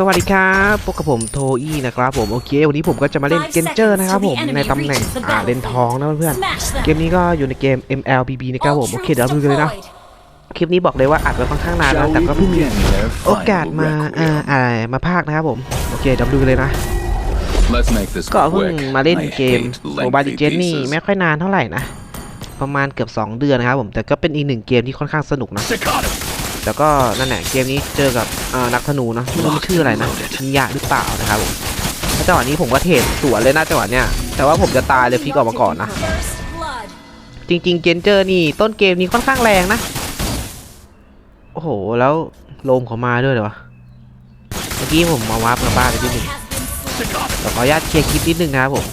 สวัสดีครับพบกับผมโทอี้นะครับผมโอเค วันนี้ผมก็จะมาเล่นเกนเจอร์นะครับผมในตำแหน่งอ่าเลนทองนะเพื่อนๆเกมนี้ก็อยู่ในเกม MLBB นะครับผมโอเคเดี๋ยวเราดูกันเลยนะคลิปนี้บอกเลยว่าอัดไว้ค่อนข้างนานแล้วแต่ก็เพิ่งมีโอกาสมาอ่าอะไรมาภาคนะครับผมโอเคเดี๋ยวดูกันเลยนะก็เพิ่งมาเล่นเกมโมบายดิเจนนี่ไม่ค่อยนานเท่าไหร่นะประมาณเกือบ 2 เดือนนะครับผมแต่ก็เป็นอีกหนึ่งเกมที่ค่อนข้างสนุกนะ แล้วก็นั่นแหละเกมนี้เจอกับนักธนูเนะไม่รู้ชื่ออะไรนะมียะหรือเปล่านะครับผมจังหวะนี้ผมก็เทรดสวนเลยนะจังหวะเนี้ยแต่ว่าผมจะตายเลยพลิกออกมาก่อนนะจริง ๆเกนเจอร์นี่ต้นเกมนี้ค่อนข้างแรงนะโอ้โหแล้วลมเขามาด้วยเหรอวะเมื่อกี้ผมมาวาร์ปมาบ้านไปนิดนึงแต่ขออนุญาตเคลียร์คลิปนิดนึงนะครับผม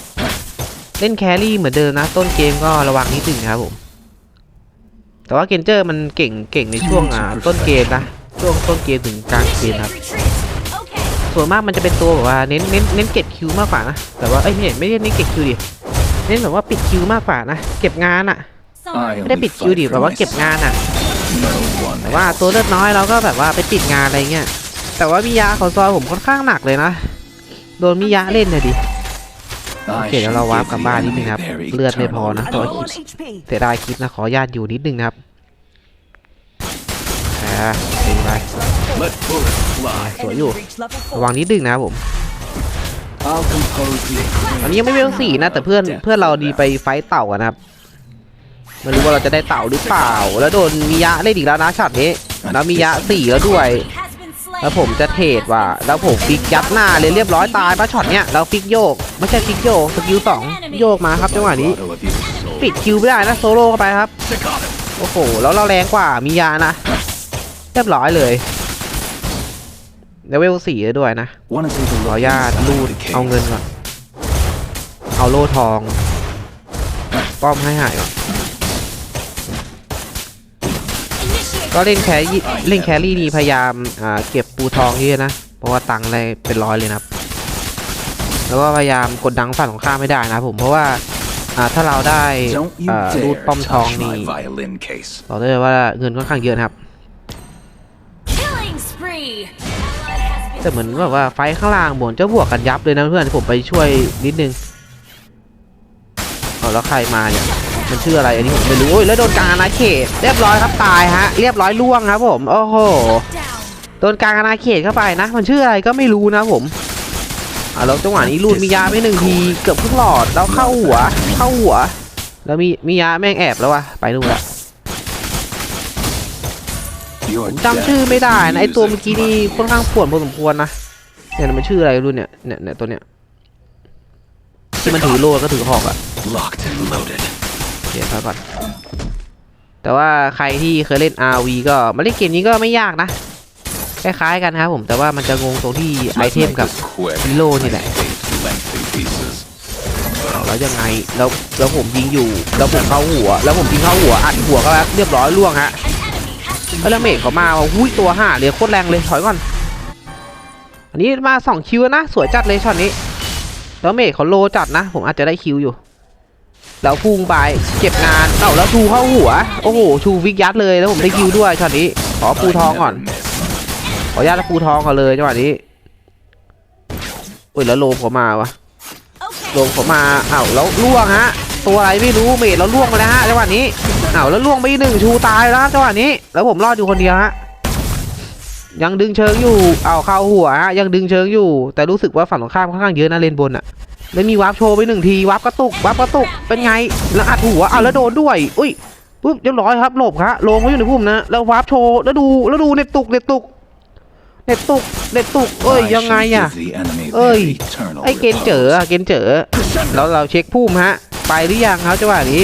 เล่นแครี่เหมือนเดิมนะ ต้นเกมก็ระวังนิดนึงนะครับผม แต่ว่าเกนเจอร์มันเก่งเก่งในช่วงอ่าต้นเกมนะช่วงต้นเกมถึงกลางเกมครับส่วนมากมันจะเป็นตัวแบบว่าเน้นเน้นเน้นเก็บคิวมากกว่านะแต่ว่าเอ้ยไม่ไม่ได้เน้นเก็บคิวดิเน้นแบบว่าปิดคิวมากกว่านะเก็บงานอะไม่ได้ปิดคิวดิแบบว่าเก็บงานอะแต่ว่าตัวเลือดน้อยเราก็แบบว่าไปปิดงานอะไรเงี้ยแต่ว่ามิยะเขาซอยผมค่อนข้างหนักเลยนะโดนมิยะเล่นเลยดิ โอเคเดี๋ยวเราวาร์ปกลับบ้านนิดนึงครับ เลือดไม่พอนะเพราะว่าคลิปเสียดายคลิปนะขอญาตอยู่นิดนึงนะครับอ่าดีไปสวยอยู่ระวังนิดนึงนะครับผมตอนนี้ยังไม่เวลสี่นะ แต่เพื่อนเพื่อนเราดีไปไฟเต่าอะนะครับไม่รู้ว่าเราจะได้เต่าหรือเปล่า แล้วโดนมิยะเล่นอีกแล้วนะช็อตนี้แล้วมิยะสี่แล้วด้วย แล้วผมจะเทรดว่ะแล้วผมฟิกยัดหน้าเลยเรียบร้อยตายปะช็อตเนี้ยแล้วฟิกโยก ไม่ใช่ฟิกโยกสกิลสองโยกมาครับจังหวะนี้ ปิดคิวไม่ได้นะโซโล่เข้าไปครับ โอ้โห แล้วเราแรงกว่ามียานะ เรียบร้อยเลยเลเวลสีด้วด้วยนะขออนุญาตรูดเอาเงินก่อนเอาโล่ทอง ป้อมให้หายก่อน ก็เล่นแครี่เล่นแครี่นี่พยายามอ่าเก็บปูทองเยอะนะ เพราะว่าตังค์อะไรเป็นร้อยเลยนะครับ แล้วก็พยายามกดดังฝั่งของข้ามไม่ได้นะผมเพราะว่าอ่าถ้าเราได้อ่ารูดป้อมทองนี่บอกได้เลยว่าเงินค่อนข้างเยอะนะครับ แต่เหมือนแบบว่าไฟท์ข้างล่างบนจะบวกกันยับเลยนะเพื่อนผมไปช่วยนิดนึงเอาแล้วใครมาเนี่ย มันชื่ออะไรอันนี้ผมไม่รู้โอ้ยแล้วโดนกลางอาณาเขตเรียบร้อยครับตายฮะเรียบร้อยล่วงครับผมโอ้โหโดนกลางอาณาเขตเข้าไปนะ มันชื่ออะไรก็ไม่รู้นะผมอ่าแล้วจังหวะนี้รูดมียาไปหนึ่งทีเกือบครึ่งหลอดแล้วเข้าหัว เข้าหัว แล้วมีมียาแม่งแอบแล้ววะไปนู่นละจำชื่อไม่ได้นะไอตัวเมื่อกี้นี่ค่อนข้างปวดพอสมควรนะเนี่ยมันชื่ออะไรรุ่นเนี่ยเนี่ยเนี่ยตัวเนี้ยที่มันถือโล่ก็ถือหอกอะ เดี๋ยวก่อน แต่ว่าใครที่เคยเล่น RV ก็มาเล่นเกมนี้ก็ไม่ยากนะ คล้ายๆกันครับผม แต่ว่ามันจะงงตรงที่ไอเทมกับฮีโร่นี่แหละแล้วยังไง แล้วแล้วผมยิงอยู่ แล้วผมเข้าหัว แล้วผมยิงเข้าหัว อัดหัวก็แล้วเรียบร้อยล่วงฮะแล้วเมฆเขามาว่าหุ้ยตัวห่าเลยโคตรแรงเลยถอยก่อน อันนี้มาสองคิวนะ สวยจัดเลยช็อตนี้ แล้วเมฆเขาโลจัดนะ ผมอาจจะได้คิวอยู่ แล้วพุ่งไปเก็บงานเอ้าแล้วชูเข้าหัว โอ้โหชูวิกยัดเลยแล้วผมได้คิวด้วยช็อตนี้ขอปูทองก่อน ขออนุญาตปูทองก่อนเลยจังหวะนี้โอ้ยแล้วโลมเขามาวะโลมเขามาเอ้าแล้วล่วงฮะ ตัวอะไรไม่รู้เมดแล้วล่วงมาแล้วฮะจังหวะนี้เอ้าแล้วล่วงไปหนึ่งชูตายแล้วจังหวะนี้ แล้วผมรอดอยู่คนเดียวฮะยังดึงเชิงอยู่ เอาเข้าหัวฮะยังดึงเชิงอยู่ แต่รู้สึกว่าฝั่งตรงข้ามค่อนข้างเยอะนะเลนบนอะ แล้วมีวาร์ปโชว์ไปหนึ่งทีวาร์ปกระตุกวาร์ปกระตุกเป็นไงแล้วอัดหัวอ้าวแล้วโดนด้วยอุ้ยปุ๊บเรียบร้อยครับหลบครับลงไว้อยู่ในพุ่มนะแล้ววาร์ปโชว์แล้วดูแล้วดูเน็ตตุกเน็ตตุกเน็ตตุกเน็ตตุกเอ้ยยังไงอะเอ้ยไอเกณฑ์เจออะเกณฑ์เจอแล้วเราเช็คพุ่มฮะ ไปหรือยังครับจังหวะนี้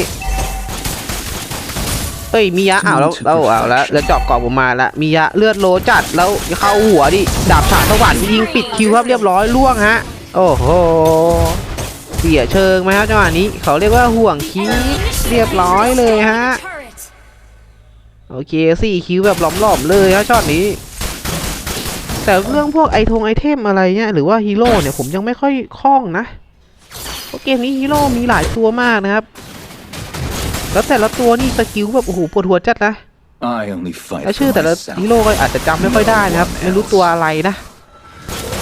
เอ้ยมียะอ้าวแล้วแล้วอ้าวแล้วแล้วเจอบกรอบผมมาละมียะเลือดโลจัดแล้วเข้าหัวดิดาบฉากสวรรค์ยิงปิดคิวครับเรียบร้อยล่วงฮะ โอ้โหเสียเชิงไหมครับจังหวะนี้ เขาเรียกว่าห่วงคิวเรียบร้อยเลยฮะ โอเคสี่คิวแบบหลอมๆเลยครับช็อตนี้ แต่เรื่องพวกไอทงไอเทมอะไรเนี่ยหรือว่าฮีโร่เนี่ยผมยังไม่ค่อยคล่องนะเพราะเกมนี้ฮีโร่มีหลายตัวมากนะครับ แล้วแต่ละตัวนี่สกิลแบบโอ้โหปวดหัวจัดนะ I only fight แล้ว for ชื่อแต่ละฮี myself. โร่ก็อาจจะจำไม่ค่อยได้นะครับ ไม่รู้ตัวอะไรนะ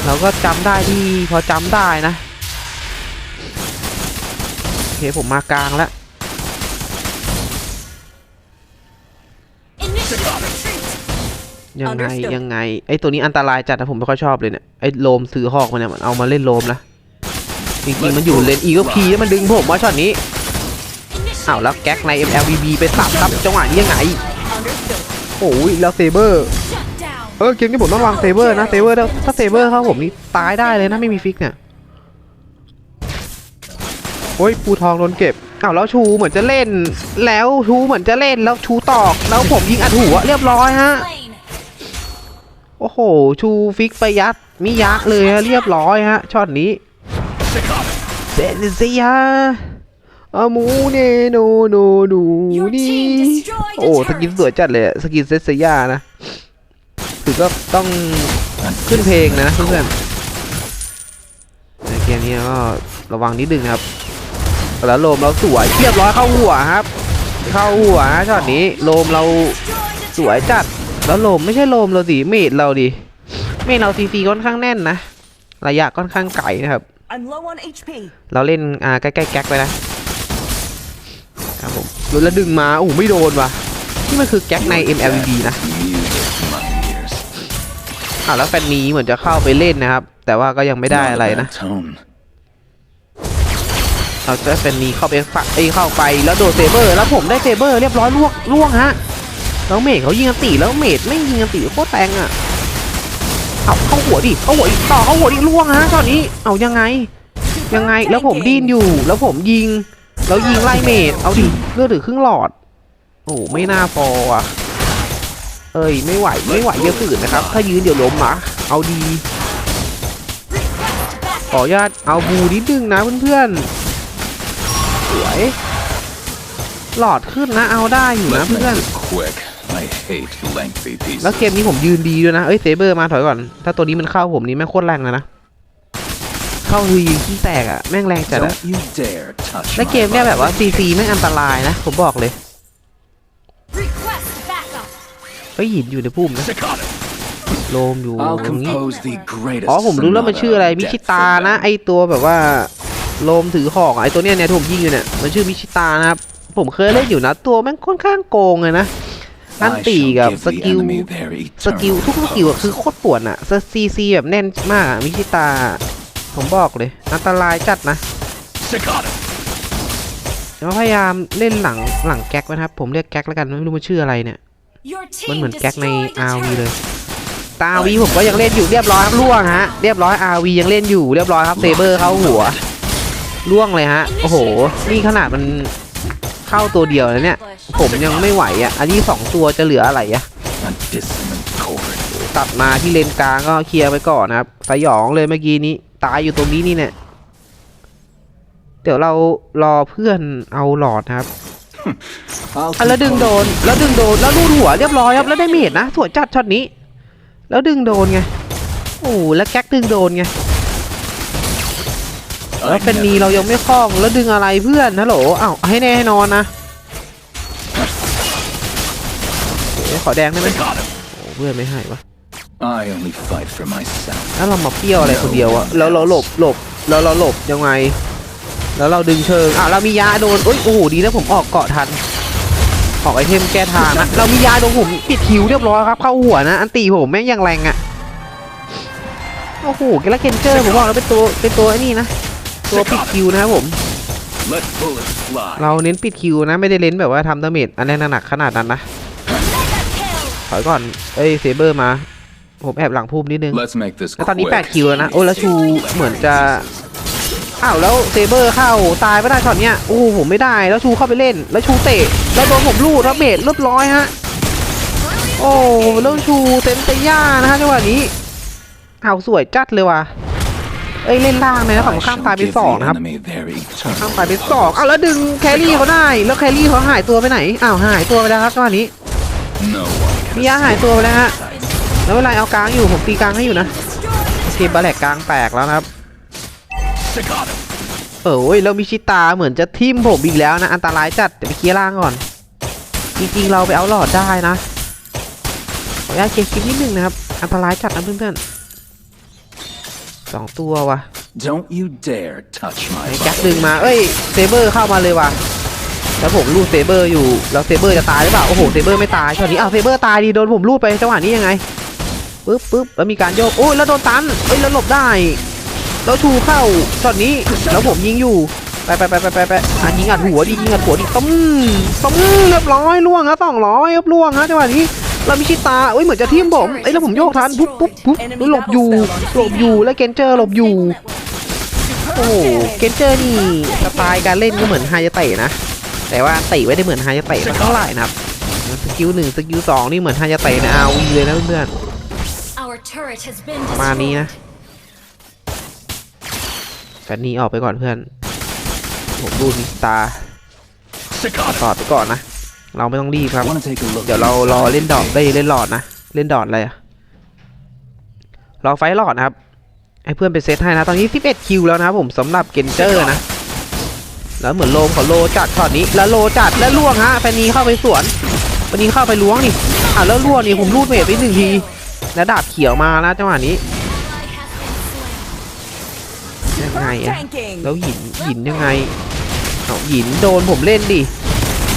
เราก็จำได้ที่พอจำได้นะ โอเค ผมมากลางแล้ว Initiate retreat. ยังไง Understood ยังไง ไอตัวนี้อันตรายจัดนะผมไม่ค่อยชอบเลยเนี่ย ไอโลมซื้อหอกมันเนี่ยมันเอามาเล่นโลมนะจริงๆมันอยู่เลนอีก็พีแล้วมันดึงผมว่าช็อตนี้ Initiate อ้าวแล้วแก๊กใน MLBB ไปสับครับจังหวะนี้ยังไง Understood. โอ้ยแล้วเซเบอร์ Shut down. เออเกมนี้ผมต้องวางเซเบอร์นะเซเบอร์ถ้าเซเบอร์เข้าผมนี่ตายได้เลยนะไม่มีฟิกเนี่ยโอ้ยปูทองโดนเก็บอ้าวแล้วชูเหมือนจะเล่น แล้วชูเหมือนจะเล่นแล้วชูตอก แล้วผมยิงอัดหัวเรียบร้อยฮะโอ้โห ชูฟิกไปยัดมิยะเลยฮะเรียบร้อยฮะช็อตนี้เซนเซียอามูเนโนโนดูนี่โอ้สกินสวยจัดเลยสกินเซนเซียนะ ถือก็ต้องขึ้นเพลงนะเพื่อนๆในเกมนี้ก็ระวังนิดนึงนะครับแล้วโลมเราสวยเรียบร้อยเข้าหัวครับ เข้าหัวฮะช็อตนี้โลมเรา Destroyed a สวย turret. จัดแล้วโลมไม่ใช่โลมเราสิเมดเราดิเมดเราซีซีค่อนข้างแน่นนะระยะค่อนข้างไกลนะครับ I'm low on HP. เราเล่นอ่าใกล้ๆแก๊กไปนะครับผมแล้วดึงมาโอ้โหไม่โดนว่ะนี่มันคือแก๊กใน MLB นะ อ่าแล้วแฟนนี้เหมือนจะเข้าไปเล่นนะครับ แต่ว่าก็ยังไม่ได้อะไรนะเราจะแฟนนี้เข้าไปฝักไอยเข้าไปแล้วโดนเซเบอร์ แล้วผมได้เซเบอร์เรียบร้อยล่วงล่วงฮะแล้วเมดเขายิงอันตีแล้วเมดไม่ยิงอันตีโคตรแตงอะเอาเข้าหัวดิเข้าหัวดิต่อเข้าหัวดิล่วงฮะตอนนี้เอายังไง ยังไงแล้วผมดิ้นอยู่ แล้วผมยิง แล้วยิงไล่เมดเอาดิเลือดถึงครึ่งหลอด โอ้ไม่น่าพออะ เอ้ยไม่ไหวไม่ไหวอย่าฝืนนะครับ ถ้ายืนเดี๋ยวล้มนะเอาดี Request back. ขออนุญาตเอาบูนิดนึงนะเพื่อนๆสวยหลอดขึ้นนะเอาได้อยู่นะ Let's เพื่อน make this quick. I hate lengthy แล้ว pieces. เกมนี้ผมยืนดีด้วยนะ เอ้ยเซเบอร์มาถอยก่อน ถ้าตัวนี้มันเข้าผมนี่แม่งโคตรแรงเลยนะ เข้าคือยิงขี้แตกอะแม่งแรงจัดอะ Don't you dare touch และ my เกมเนี่ยแบบว่า body. ซีซีแม่งอันตรายนะ ผมบอกเลย เฮ้ยหินอยู่ในพุ่มนะ Staccato. โลมอยู่ I'll ตรงนี้ compose the greatest อ๋อผมรู้แล้วมัน sonata ชื่ออะไร of มิ death ชิตา for นะ them. ไอตัวแบบว่าโลมถือหอกอะไอตัวเนี้ยเนี่ยที่ผมยิงอยู่เนี่ยมันชื่อมิชิตานะครับผมเคยเล่นอยู่นะ ตัวแม่งค่อนข้างโกงเลยนะอัน I ตี shall กับ give ส the กิล enemy their สกิล eternal ทุกสกิลอะ repose. คือโคตรปวดอะซีซีแบบแน่นมากอะมิชิตา ผมบอกเลย อันตรายจัดนะ Staccato. แล้วพยายามเล่นหลังหลังแก๊กนะครับ ผมเรียกแก๊กแล้วกันไม่รู้มันชื่ออะไรเนี่ย Your มัน team เหมือนแก๊กใน destroyed a RV เลย turret. ตาวีผมก็ยังเล่นอยู่เรียบร้อยครับล่วงฮะเรียบร้อย RV ยังเล่นอยู่เรียบร้อยครับเซเบอร์เข้าหัวล่วงเลยฮะโอ้โหนี่ขนาดมันเข้าตัวเดียวแล้วเนี่ย ผมยังไม่ไหวอะ อันนี้สองตัวจะเหลืออะไรอะ A dissonant chord. ตัดมาที่เลนกลางก็เคลียร์ไปก่อนนะครับสยองเลยเมื่อกี้นี้ ตายอยู่ตรงนี้นี่เนี่ยเดี๋ยวเรารอเพื่อนเอาหลอดนะครับ I'll อะแล้วดึงโดน แล้วดึงโดน แล้วรูดหัวเรียบร้อยครับ แล้วได้เมดนะ สวยจัดช็อตนี้ แล้วดึงโดนไง โอ้โหแล้วแก๊กดึงโดนไง I แล้วเป็น never นีเรายังไม่คล่อง แล้วดึงอะไรเพื่อนฮัลโหลอ้าวให้แน่ให้นอนนะเดี๋ยวขอแดงได้ไหม Staccato. โอ้เพื่อนไม่ให้วะ I only fight for myself. แล้วเรามาเปรี้ยวอะไรคนเดียวอะแล้วเราหลบหลบแล้วเราหลบยังไง แล้วเราดึงเชิงอะเรามียาโดนโอ้ยโอ้โหดีนะผมออกเกาะทันออกไอเทมแก้ทางนะเรามียาโดนผมปิดคิวเรียบร้อยครับเข้าหัวนะ อันตีผมแม่งยังแรงอะโอ้โหแล้วเคนเจอร์ผมบอกแล้วเป็นตัวเป็นตัวไอ้นี่นะตัวปิดคิวนะครับผม Let bullets fly. เราเน้นปิดคิวนะ ไม่ได้เน้นแบบว่าทำดาเมจอันแรงหนักๆขนาดนั้นนะ Mega kill. ถอยก่อน เอ้ยเซเบอร์มา ผมแอบหลังพุ่มนิดนึง Let's make this แล้วตอนนี้ quick. 8คิวแล้วนะ โอ้แล้วชูเหมือนจะ อ้าวแล้วเซเบอร์เข้าตายไม่ได้ช็อตเนี้ยโอ้ผมไม่ได้แล้วชูเข้าไปเล่น แล้วชูเตะแล้วโดนผมลูดแล้วเมดเรียบร้อยฮะโอ้แล้วชูเซนเตย่านะฮะจังหวะนี้เอาสวยจัดเลยว่ะเอ้ยเล่นล่างเลยนะฝั่งข้ามตายไปสองนะครับข้ามตายไปสองเอาแล้วดึงแครี่เขาได้ แล้วแครี่เขาหายตัวไปไหนอ้าวหายตัวไปแล้วครับจังหวะนี้มียาหายตัวไปแล้วฮะแล้วเวลาเอากลางอยู่ผมตีกลางให้อยู่นะโอเคบาแหลกกลางแตกแล้วนะครับ เออเว้ยแล้วมิชิตาเหมือนจะทิมผมอีกแล้วนะอันตรายจัดเดี๋ยวไปเคลียร์ล่างก่อน จริงๆเราไปเอาหลอดได้นะขออนุญาตเคลียร์คลิปนิดนึงนะครับอันตรายจัดนะเพื่อนๆสองตัวว่ะ Don't you dare touch my ไอ้แจ็ค body. ดึงมา เอ้ยเซเบอร์เข้ามาเลยว่ะแล้วผมลูดเซเบอร์อยู่ แล้วเซเบอร์จะตายหรือเปล่า โอ้โห เซเบอร์ไม่ตายช็อตนี้อ้าวเซเบอร์ตายดี โดนผมลูดไปจังหวะนี้ยังไง ปึ๊บปึ๊บแล้วมีการโยก โอ้ย แล้วโดนตันเอ้ย แล้วหลบได้ แล้วชูเข้าช็อตนี้แล้วผมยิงอยู่ไปไปไปไปไปไปอะยิงอัดหัวดิยิงอัดหัวดิต้มต้มเรียบร้อยล่วงฮะสองร้อยครับล่วงฮะจังหวะนี้เรามีชิตาเอ้ยเหมือนจะทิ่มผมเอ้ยแล้วผมโยกทันปุ๊บปุ๊บปุ๊บแล้วหลบอยู่หลบอยู่แล้วเกนเจอร์หลบอยู่โอ้โหเกนเจอร์นี่สไตล์การเล่นก็เหมือนไฮยาเตะนะแต่ว่าเตะไม่ได้เหมือนไฮยาเตะสักเท่าไหร่นะครับสกิลหนึ่งสกิลสองนี่เหมือนไฮยาเตะในอาวีเลยนะเพื่อน Our turret has been ประมาณนี้นะ destroyed. แฟนนี้ออกไปก่อนเพื่อน ผมดูมิสตาต่อไปก่อนนะ เราไม่ต้องรีบครับ เดี๋ยวเรารอเล่นดอกได้เล่นหลอดนะ เล่นดอดอะไรอะรอไฟหลอดนะครับ ให้เพื่อนไปเซตให้นะ ตอนนี้ 11 คิวแล้วนะครับผมสำหรับเกนเจอร์นะ แล้วเหมือนโลมขาโลจัดช็อตนี้ แล้วโลจัดแล้วล่วงฮะแฟนนี้เข้าไปสวนแฟนนี้เข้าไปล้วงนี่อะแล้วล่วงนี่ผมรูดเมทไปหนึ่งทีแล้วดาบเขียวมาแล้วจังหวะนี้ ยังไงอะแล้วหินหินยังไงเอาหินโดนผมเล่นดิ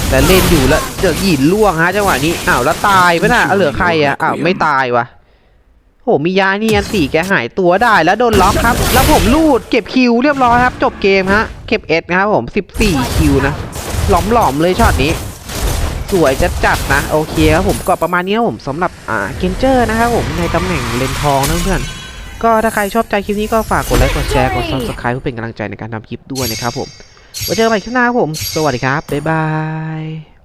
แต่เล่นอยู่แล้วเดี๋ยวหินล่วงฮะจังหวะนี้อ้าวแล้วตายไปน่ะเอาเหลือใครอะอ้าวไม่ตายวะโหมียานี่อันสี่แกหายตัวได้แล้วโดนล็อกครับ แล้วผมลูดเก็บคิวเรียบร้อยครับ จบเกมฮะเก็บเอสนะครับผม14คิวนะหลอมๆเลยช็อตนี้ สวยจัดจัดๆนะโอเคครับผมก็ประมาณนี้ครับผมสำหรับอ่าเกนเจอร์นะครับผมในตำแหน่งเลนทองนะเพื่อน ก็ถ้าใครชอบใจคลิปนี้ก็ฝากกดไลค์กดแชร์กด subscribe เพื่อเป็นกำลังใจในการทำคลิปด้วยนะครับผมไว้เจอกันใหม่คลิปหน้าครับผม สวัสดีครับ บ๊ายบาย